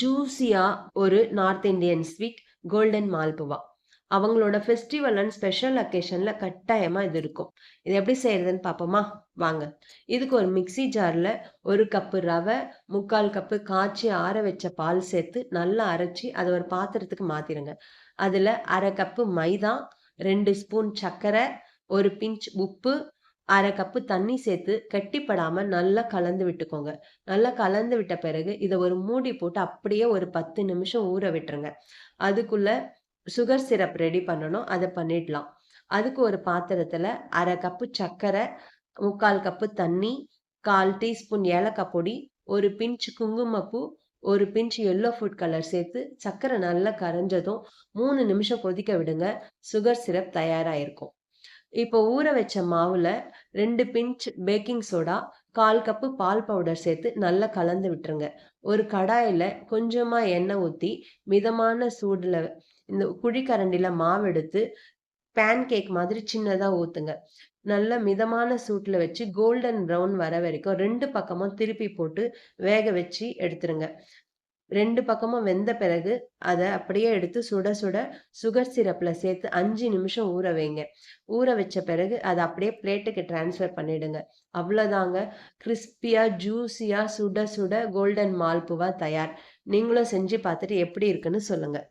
ஜூசியா ஒரு north Indian sweet golden malpua. அவங்களோட festival and special அக்கேஷனில் கட்டாயமாக இது இருக்கும். இது எப்படி செய்யறதுன்னு பார்ப்போமா வாங்க. இதுக்கு ஒரு மிக்சி ஜாரில் ஒரு கப்பு ரவை முக்கால் கப்பு காய்ச்சி ஆற வச்ச பால் சேர்த்து நல்லா அரைச்சி அதை ஒரு பாத்திரத்துக்கு மாற்றிடுங்க அதில் அரை கப்பு மைதா ரெண்டு ஸ்பூன் சர்க்கரை ஒரு பிஞ்ச் உப்பு அரை கப்பு தண்ணி சேர்த்து கெட்டிப்படாம நல்லா கலந்து விட்டுக்கோங்க. நல்லா கலந்து விட்ட பிறகு இதை ஒரு மூடி போட்டு அப்படியே ஒரு பத்து நிமிஷம் ஊற விட்டுருங்க. அதுக்குள்ள சுகர் சிரப் ரெடி பண்ணணும். அதை பண்ணிடலாம். அதுக்கு ஒரு பாத்திரத்துல அரை கப்பு சர்க்கரை முக்கால் கப்பு தண்ணி கால் டீஸ்பூன் ஏலக்காய் பொடி ஒரு பிஞ்ச் குங்குமப்பூ ஒரு பிஞ்ச் எல்லோ ஃபுட் கலர் சேர்த்து சர்க்கரை நல்லா கரைஞ்சதும் மூணு நிமிஷம் கொதிக்க விடுங்க. சுகர் சிரப் தயாராயிருக்கும். இப்போ ஊற வச்ச மாவுல ரெண்டு பிஞ்ச் பேக்கிங் சோடா கால் கப்பு பால் பவுடர் சேர்த்து நல்லா கலந்து விட்டுருங்க. ஒரு கடாயில கொஞ்சமா எண்ணெய் ஊற்றி மிதமான சூடுல இந்த குழிக்கரண்டில மாவு எடுத்து பேன் கேக் மாதிரி சின்னதா ஊத்துங்க. நல்ல மிதமான சூட்ல வச்சு கோல்டன் ப்ரௌன் வர வரைக்கும் ரெண்டு பக்கமும் திருப்பி போட்டு வேக வச்சு எடுத்துருங்க. ரெண்டு பக்கமும் வெந்த பிறகு அதை அப்படியே எடுத்து சுட சுட சுகர் சிரப்பில் சேர்த்து அஞ்சு நிமிஷம் ஊற வைங்க. ஊற வச்ச பிறகு அதை அப்படியே பிளேட்டுக்கு டிரான்ஸ்ஃபர் பண்ணிடுங்க. அவ்வளோதாங்க கிறிஸ்பியாக ஜூஸியாக சுட சுட கோல்டன் மால்புவா தயார். நீங்களும் செஞ்சு பார்த்துட்டு எப்படி இருக்குன்னு சொல்லுங்கள்